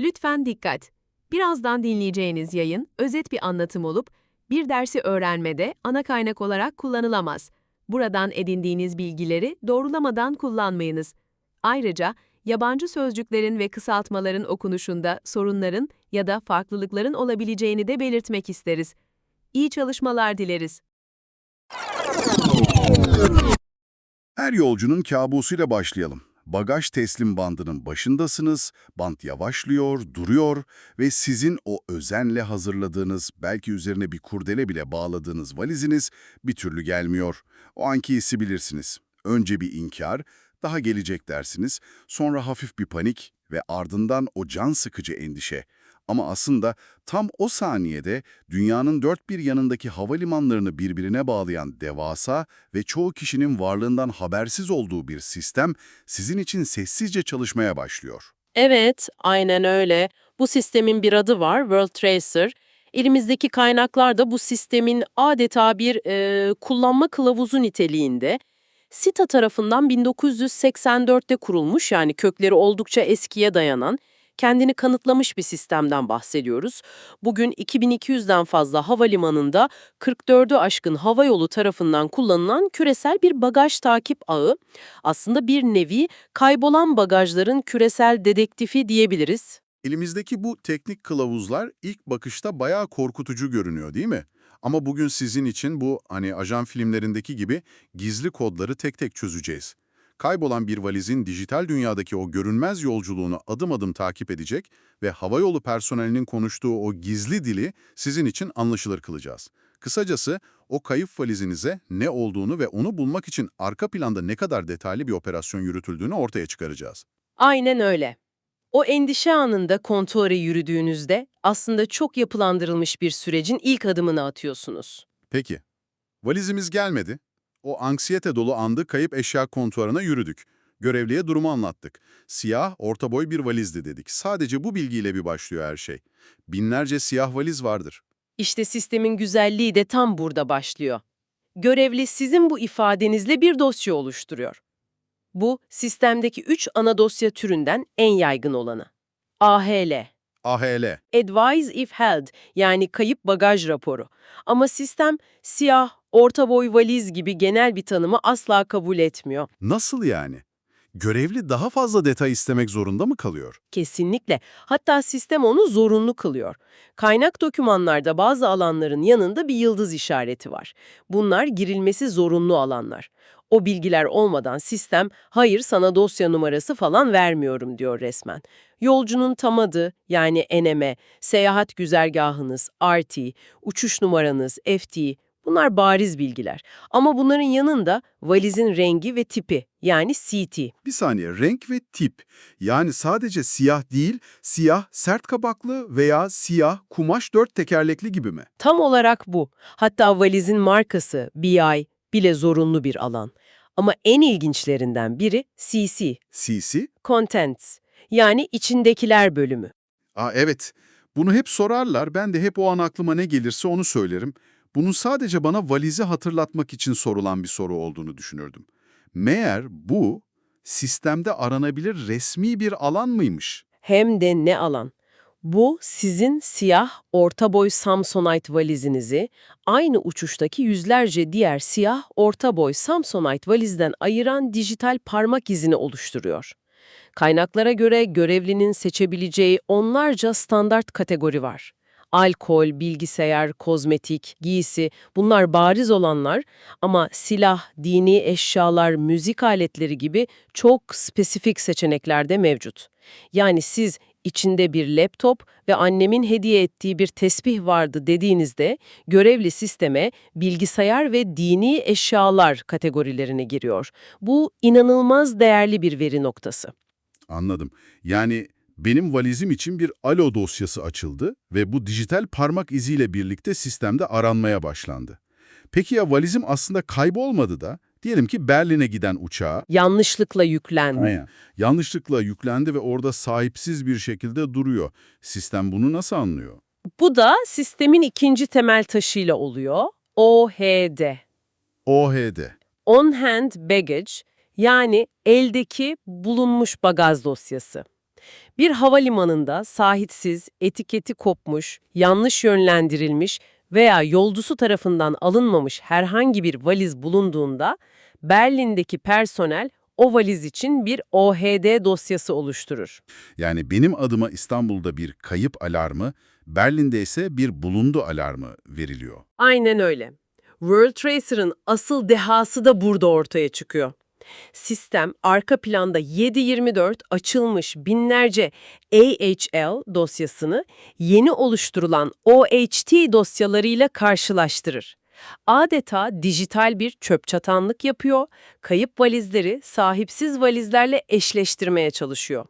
Lütfen dikkat. Birazdan dinleyeceğiniz yayın özet bir anlatım olup bir dersi öğrenmede ana kaynak olarak kullanılamaz. Buradan edindiğiniz bilgileri doğrulamadan kullanmayınız. Ayrıca yabancı sözcüklerin ve kısaltmaların okunuşunda sorunların ya da farklılıkların olabileceğini de belirtmek isteriz. İyi çalışmalar dileriz. Her yolcunun kabusuyla başlayalım. Bagaj teslim bandının başındasınız, bant yavaşlıyor, duruyor ve sizin o özenle hazırladığınız, belki üzerine bir kurdele bile bağladığınız valiziniz bir türlü gelmiyor. O anki hissi bilirsiniz. Önce bir inkar, daha gelecek dersiniz, sonra hafif bir panik ve ardından o can sıkıcı endişe. Ama aslında tam o saniyede dünyanın dört bir yanındaki havalimanlarını birbirine bağlayan devasa ve çoğu kişinin varlığından habersiz olduğu bir sistem sizin için sessizce çalışmaya başlıyor. Evet, aynen öyle. Bu sistemin bir adı var, World Tracer. Elimizdeki kaynaklar da bu sistemin adeta bir e, kullanma kılavuzu niteliğinde. SITA tarafından 1984'te kurulmuş yani kökleri oldukça eskiye dayanan, kendini kanıtlamış bir sistemden bahsediyoruz. Bugün 2200'den fazla havalimanında 44'ü aşkın havayolu tarafından kullanılan küresel bir bagaj takip ağı. Aslında bir nevi kaybolan bagajların küresel dedektifi diyebiliriz. Elimizdeki bu teknik kılavuzlar ilk bakışta bayağı korkutucu görünüyor değil mi? Ama bugün sizin için bu hani ajan filmlerindeki gibi gizli kodları tek tek çözeceğiz. Kaybolan bir valizin dijital dünyadaki o görünmez yolculuğunu adım adım takip edecek ve havayolu personelinin konuştuğu o gizli dili sizin için anlaşılır kılacağız. Kısacası o kayıp valizinize ne olduğunu ve onu bulmak için arka planda ne kadar detaylı bir operasyon yürütüldüğünü ortaya çıkaracağız. Aynen öyle. O endişe anında kontuara yürüdüğünüzde aslında çok yapılandırılmış bir sürecin ilk adımını atıyorsunuz. Peki, valizimiz gelmedi. O anksiyete dolu andı kayıp eşya kontuarına yürüdük. Görevliye durumu anlattık. Siyah, orta boy bir valizdi dedik. Sadece bu bilgiyle bir başlıyor her şey. Binlerce siyah valiz vardır. İşte sistemin güzelliği de tam burada başlıyor. Görevli sizin bu ifadenizle bir dosya oluşturuyor. Bu, sistemdeki üç ana dosya türünden en yaygın olanı. AHL, AHL, Advise if held yani kayıp bagaj raporu. Ama sistem siyah, orta boy valiz gibi genel bir tanımı asla kabul etmiyor. nasıl yani? Görevli daha fazla detay istemek zorunda mı kalıyor? Kesinlikle. Hatta sistem onu zorunlu kılıyor. Kaynak dokümanlarda bazı alanların yanında bir yıldız işareti var. Bunlar girilmesi zorunlu alanlar. O bilgiler olmadan sistem, hayır sana dosya numarası falan vermiyorum diyor resmen. Yolcunun tam adı yani NM, seyahat güzergahınız, RT, uçuş numaranız, FT, bunlar bariz bilgiler. Ama bunların yanında valizin rengi ve tipi yani CT. Bir saniye, renk ve tip. Yani sadece siyah değil, siyah sert kabaklı veya siyah kumaş dört tekerlekli gibi mi? Tam olarak bu. Hatta valizin markası, BI bile zorunlu bir alan. Ama en ilginçlerinden biri CC, CC? Contents, yani içindekiler bölümü. Aa evet, bunu hep sorarlar, ben de hep o an aklıma ne gelirse onu söylerim. Bunun sadece bana valizi hatırlatmak için sorulan bir soru olduğunu düşünürdüm. Meğer bu, sistemde aranabilir resmi bir alan mıymış? Hem de ne alan. Bu sizin siyah orta boy Samsonite valizinizi aynı uçuştaki yüzlerce diğer siyah orta boy Samsonite valizden ayıran dijital parmak izini oluşturuyor. Kaynaklara göre görevlinin seçebileceği onlarca standart kategori var. Alkol, bilgisayar, kozmetik, giysi bunlar bariz olanlar ama silah, dini eşyalar, müzik aletleri gibi çok spesifik seçenekler de mevcut. Yani siz içinde bir laptop ve annemin hediye ettiği bir tesbih vardı dediğinizde görevli sisteme bilgisayar ve dini eşyalar kategorilerine giriyor. Bu inanılmaz değerli bir veri noktası. Anladım. Yani benim valizim için bir ALO dosyası açıldı ve bu dijital parmak iziyle birlikte sistemde aranmaya başlandı. Peki ya valizim aslında kaybolmadı da, diyelim ki Berlin'e giden uçağa Yanlışlıkla yüklendi. yanlışlıkla yüklendi ve orada sahipsiz bir şekilde duruyor. Sistem bunu nasıl anlıyor? Bu da sistemin ikinci temel taşıyla oluyor. OHD. OHD. On Hand Baggage yani eldeki bulunmuş bagaj dosyası. Bir havalimanında sahitsiz, etiketi kopmuş, yanlış yönlendirilmiş veya yolcusu tarafından alınmamış herhangi bir valiz bulunduğunda Berlin'deki personel o valiz için bir OHD dosyası oluşturur. Yani benim adıma İstanbul'da bir kayıp alarmı, Berlin'de ise bir bulundu alarmı veriliyor. Aynen öyle. World Tracer'ın asıl dehası da burada ortaya çıkıyor. Sistem arka planda 7/24 açılmış binlerce AHL dosyasını yeni oluşturulan OHT dosyalarıyla karşılaştırır. Adeta dijital bir çöp çatanlık yapıyor, kayıp valizleri sahipsiz valizlerle eşleştirmeye çalışıyor.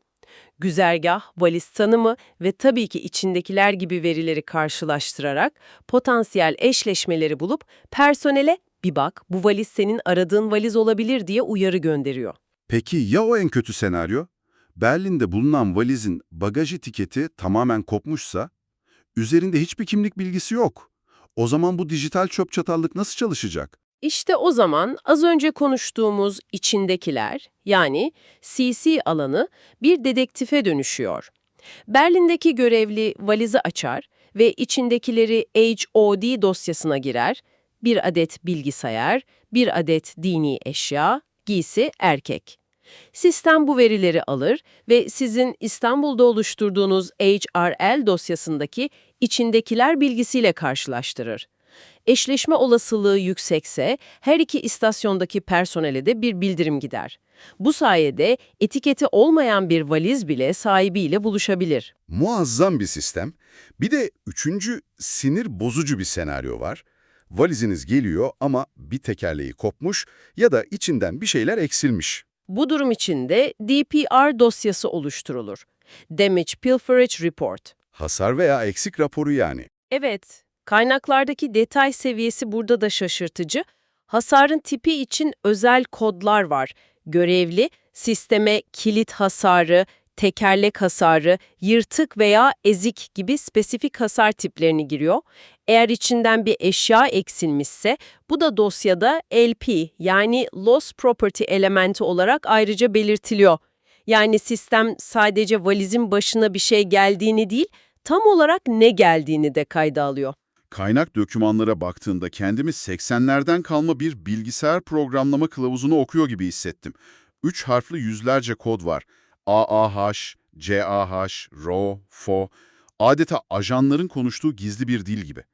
Güzergah, valiz tanımı ve tabii ki içindekiler gibi verileri karşılaştırarak potansiyel eşleşmeleri bulup personele bir bak bu valiz senin aradığın valiz olabilir diye uyarı gönderiyor. Peki ya o en kötü senaryo? Berlin'de bulunan valizin bagaj etiketi tamamen kopmuşsa, üzerinde hiçbir kimlik bilgisi yok. O zaman bu dijital çöp çatallık nasıl çalışacak? İşte o zaman az önce konuştuğumuz içindekiler yani CC alanı bir dedektife dönüşüyor. Berlin'deki görevli valizi açar ve içindekileri HOD dosyasına girer. Bir adet bilgisayar, bir adet dini eşya, giysi erkek. Sistem bu verileri alır ve sizin İstanbul'da oluşturduğunuz HRL dosyasındaki içindekiler bilgisiyle karşılaştırır. Eşleşme olasılığı yüksekse her iki istasyondaki personele de bir bildirim gider. Bu sayede etiketi olmayan bir valiz bile sahibiyle buluşabilir. Muazzam bir sistem. Bir de üçüncü sinir bozucu bir senaryo var. Valiziniz geliyor ama bir tekerleği kopmuş ya da içinden bir şeyler eksilmiş. Bu durum için de DPR dosyası oluşturulur. Damage Pilferage Report. Hasar veya eksik raporu yani. Evet, kaynaklardaki detay seviyesi burada da şaşırtıcı. Hasarın tipi için özel kodlar var. Görevli, sisteme kilit hasarı, tekerlek hasarı, yırtık veya ezik gibi spesifik hasar tiplerini giriyor. Eğer içinden bir eşya eksilmişse bu da dosyada LP yani Lost Property elementi olarak ayrıca belirtiliyor. Yani sistem sadece valizin başına bir şey geldiğini değil, tam olarak ne geldiğini de kayda alıyor. Kaynak dokümanlara baktığımda kendimi 80'lerden kalma bir bilgisayar programlama kılavuzunu okuyor gibi hissettim. Üç harfli yüzlerce kod var. AAH, CAH, RO, FO. Adeta ajanların konuştuğu gizli bir dil gibi.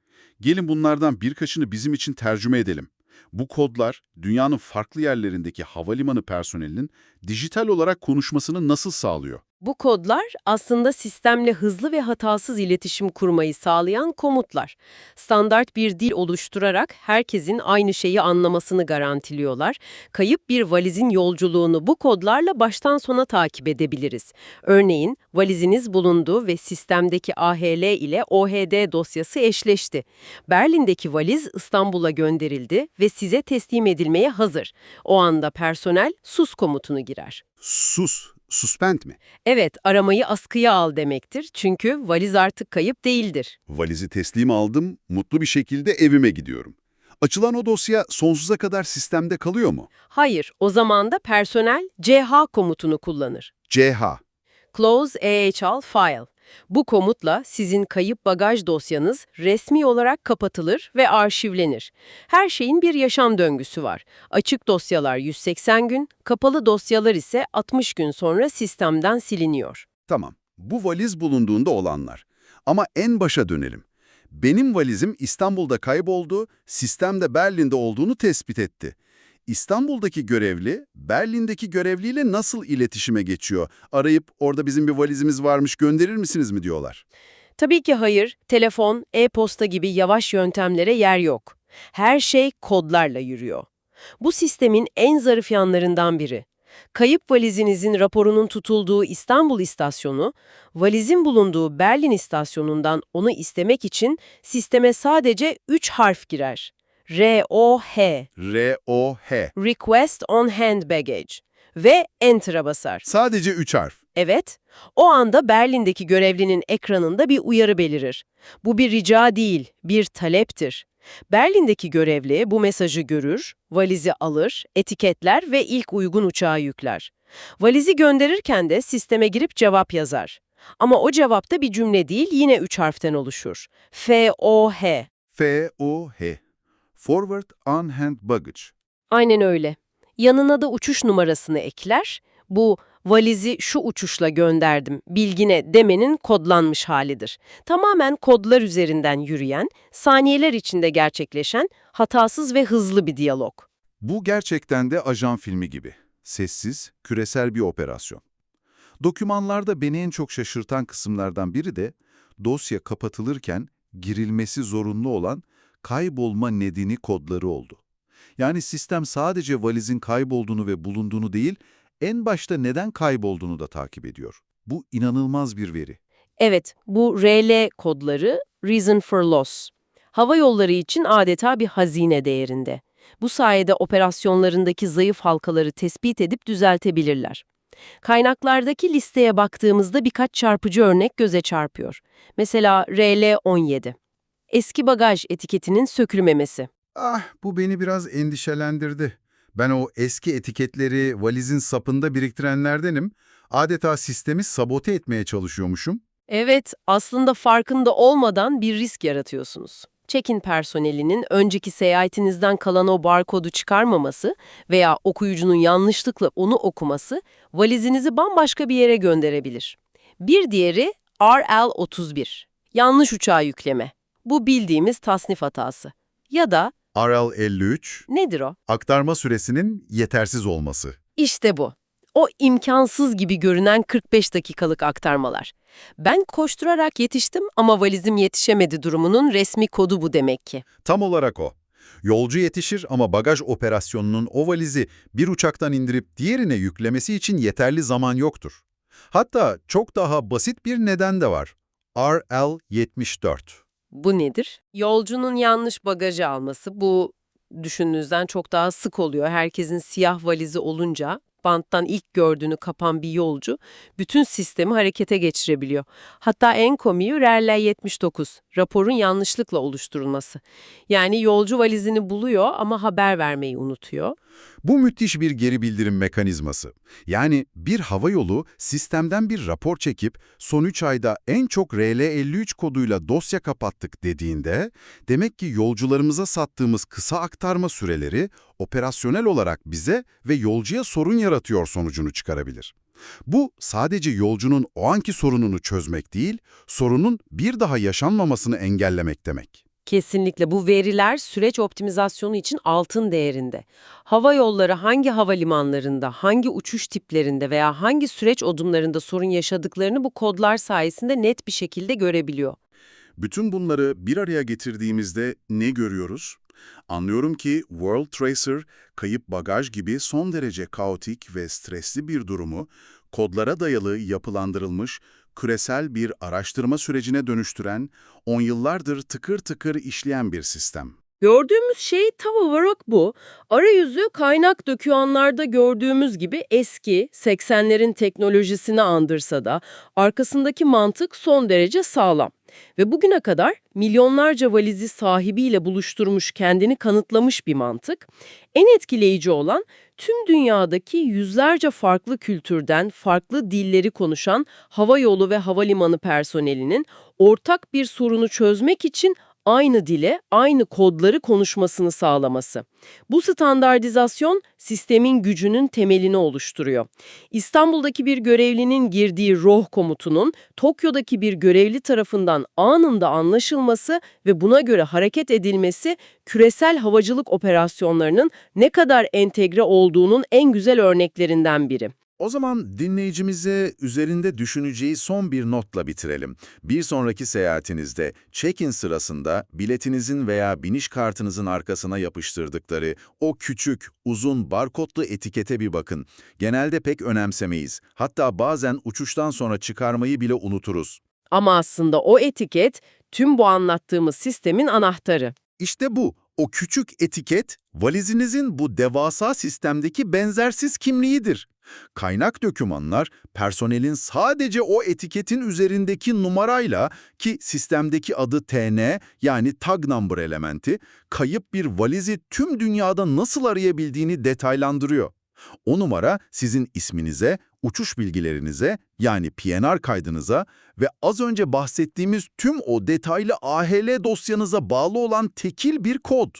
Gelin bunlardan birkaçını bizim için tercüme edelim. Bu kodlar, dünyanın farklı yerlerindeki havalimanı personelinin dijital olarak konuşmasını nasıl sağlıyor? Bu kodlar aslında sistemle hızlı ve hatasız iletişim kurmayı sağlayan komutlar. Standart bir dil oluşturarak herkesin aynı şeyi anlamasını garantiliyorlar. Kayıp bir valizin yolculuğunu bu kodlarla baştan sona takip edebiliriz. Örneğin valiziniz bulundu ve sistemdeki AHL ile OHD dosyası eşleşti. Berlin'deki valiz İstanbul'a gönderildi ve size teslim edilmeye hazır. O anda personel sus komutunu girer. Sus, suspend mi? Evet, aramayı askıya al demektir çünkü valiz artık kayıp değildir. Valizi teslim aldım, mutlu bir şekilde evime gidiyorum. Açılan o dosya sonsuza kadar sistemde kalıyor mu? Hayır, o zaman da personel CH komutunu kullanır. CH. Close AHL File. Bu komutla sizin kayıp bagaj dosyanız resmi olarak kapatılır ve arşivlenir. Her şeyin bir yaşam döngüsü var. Açık dosyalar 180 gün, kapalı dosyalar ise 60 gün sonra sistemden siliniyor. Tamam, bu valiz bulunduğunda olanlar. Ama en başa dönelim. Benim valizim İstanbul'da kayboldu, sistemde Berlin'de olduğunu tespit etti. İstanbul'daki görevli, Berlin'deki görevliyle nasıl iletişime geçiyor? Arayıp orada bizim bir valizimiz varmış gönderir misiniz mi diyorlar. Tabii ki hayır, telefon, e-posta gibi yavaş yöntemlere yer yok. Her şey kodlarla yürüyor. Bu sistemin en zarif yanlarından biri. Kayıp valizinizin raporunun tutulduğu İstanbul istasyonu, valizin bulunduğu Berlin istasyonundan onu istemek için sisteme sadece 3 harf girer. R-O-H, R-O-H. Request on Hand Baggage ve Enter'a basar. Sadece üç harf. Evet, o anda Berlin'deki görevlinin ekranında bir uyarı belirir. Bu bir rica değil, bir taleptir. Berlin'deki görevli bu mesajı görür, valizi alır, etiketler ve ilk uygun uçağa yükler. Valizi gönderirken de sisteme girip cevap yazar. Ama o cevapta bir cümle değil yine üç harften oluşur. F-O-H. F-O-H. Forward On-Hand Baggage. Aynen öyle. Yanına da uçuş numarasını ekler. Bu valizi şu uçuşla gönderdim bilgine demenin kodlanmış halidir. Tamamen kodlar üzerinden yürüyen, saniyeler içinde gerçekleşen, hatasız ve hızlı bir diyalog. Bu gerçekten de ajan filmi gibi. Sessiz, küresel bir operasyon. Dokümanlarda beni en çok şaşırtan kısımlardan biri de dosya kapatılırken girilmesi zorunlu olan kaybolma nedeni kodları oldu. Yani sistem sadece valizin kaybolduğunu ve bulunduğunu değil, en başta neden kaybolduğunu da takip ediyor. Bu inanılmaz bir veri. Evet, bu RL kodları Reason for Loss. Hava yolları için adeta bir hazine değerinde. Bu sayede operasyonlarındaki zayıf halkaları tespit edip düzeltebilirler. Kaynaklardaki listeye baktığımızda birkaç çarpıcı örnek göze çarpıyor. Mesela RL17. Eski bagaj etiketinin sökülmemesi. Ah, bu beni biraz endişelendirdi. Ben o eski etiketleri valizin sapında biriktirenlerdenim. Adeta sistemi sabote etmeye çalışıyormuşum. Evet, aslında farkında olmadan bir risk yaratıyorsunuz. Check-in personelinin önceki seyahatinizden kalan o barkodu çıkarmaması veya okuyucunun yanlışlıkla onu okuması valizinizi bambaşka bir yere gönderebilir. Bir diğeri RL31. Yanlış uçağa yükleme. Bu bildiğimiz tasnif hatası. Ya da RL53, nedir o? aktarma süresinin yetersiz olması. İşte bu. O imkansız gibi görünen 45 dakikalık aktarmalar. Ben koşturarak yetiştim ama valizim yetişemedi durumunun resmi kodu bu demek ki. Tam olarak o. Yolcu yetişir ama bagaj operasyonunun o valizi bir uçaktan indirip diğerine yüklemesi için yeterli zaman yoktur. Hatta çok daha basit bir neden de var. RL74. Bu nedir? Yolcunun yanlış bagajı alması. Bu düşündüğünüzden çok daha sık oluyor. Herkesin siyah valizi olunca banttan ilk gördüğünü kapan bir yolcu bütün sistemi harekete geçirebiliyor. Hatta en komiği RL79, raporun yanlışlıkla oluşturulması. Yani yolcu valizini buluyor ama haber vermeyi unutuyor. Bu müthiş bir geri bildirim mekanizması. Yani bir havayolu sistemden bir rapor çekip son 3 ayda en çok RL53 koduyla dosya kapattık dediğinde demek ki yolcularımıza sattığımız kısa aktarma süreleri operasyonel olarak bize ve yolcuya sorun yaratıyor sonucunu çıkarabilir. Bu sadece yolcunun o anki sorununu çözmek değil, sorunun bir daha yaşanmamasını engellemek demek. Kesinlikle bu veriler süreç optimizasyonu için altın değerinde. Hava yolları hangi havalimanlarında, hangi uçuş tiplerinde veya hangi süreç odumlarında sorun yaşadıklarını bu kodlar sayesinde net bir şekilde görebiliyor. Bütün bunları bir araya getirdiğimizde ne görüyoruz? Anlıyorum ki World Tracer, kayıp bagaj gibi son derece kaotik ve stresli bir durumu, kodlara dayalı yapılandırılmış, küresel bir araştırma sürecine dönüştüren, on yıllardır tıkır tıkır işleyen bir sistem. Gördüğümüz şey tam olarak bu. Arayüzü kaynak dökümanlarda gördüğümüz gibi eski, 80'lerin teknolojisini andırsa da arkasındaki mantık son derece sağlam. Ve bugüne kadar milyonlarca valizi sahibiyle buluşturmuş, kendini kanıtlamış bir mantık. En etkileyici olan tüm dünyadaki yüzlerce farklı kültürden, farklı dilleri konuşan hava yolu ve havalimanı personelinin ortak bir sorunu çözmek için aynı dile, aynı kodları konuşmasını sağlaması. Bu standartizasyon sistemin gücünün temelini oluşturuyor. İstanbul'daki bir görevlinin girdiği ROH komutunun Tokyo'daki bir görevli tarafından anında anlaşılması ve buna göre hareket edilmesi küresel havacılık operasyonlarının ne kadar entegre olduğunun en güzel örneklerinden biri. O zaman dinleyicimize üzerinde düşüneceği son bir notla bitirelim. Bir sonraki seyahatinizde check-in sırasında biletinizin veya biniş kartınızın arkasına yapıştırdıkları o küçük, uzun barkodlu etikete bir bakın. Genelde pek önemsemeyiz. Hatta bazen uçuştan sonra çıkarmayı bile unuturuz. Ama aslında o etiket tüm bu anlattığımız sistemin anahtarı. İşte bu. O küçük etiket, valizinizin bu devasa sistemdeki benzersiz kimliğidir. Kaynak dokümanlar, personelin sadece o etiketin üzerindeki numarayla ki sistemdeki adı TN yani Tag Number elementi, kayıp bir valizi tüm dünyada nasıl arayabildiğini detaylandırıyor. O numara sizin isminize, uçuş bilgilerinize yani PNR kaydınıza ve az önce bahsettiğimiz tüm o detaylı AHL dosyanıza bağlı olan tekil bir kod.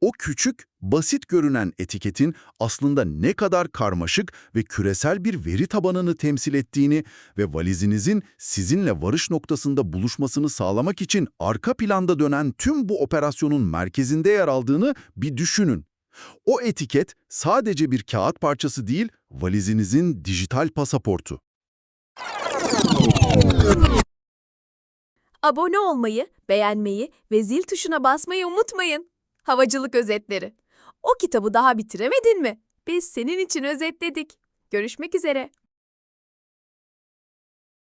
O küçük, basit görünen etiketin aslında ne kadar karmaşık ve küresel bir veri tabanını temsil ettiğini ve valizinizin sizinle varış noktasında buluşmasını sağlamak için arka planda dönen tüm bu operasyonun merkezinde yer aldığını bir düşünün. O etiket sadece bir kağıt parçası değil, valizinizin dijital pasaportu. Abone olmayı, beğenmeyi ve zil tuşuna basmayı unutmayın. Havacılık özetleri. O kitabı daha bitiremedin mi? Biz senin için özetledik. Görüşmek üzere.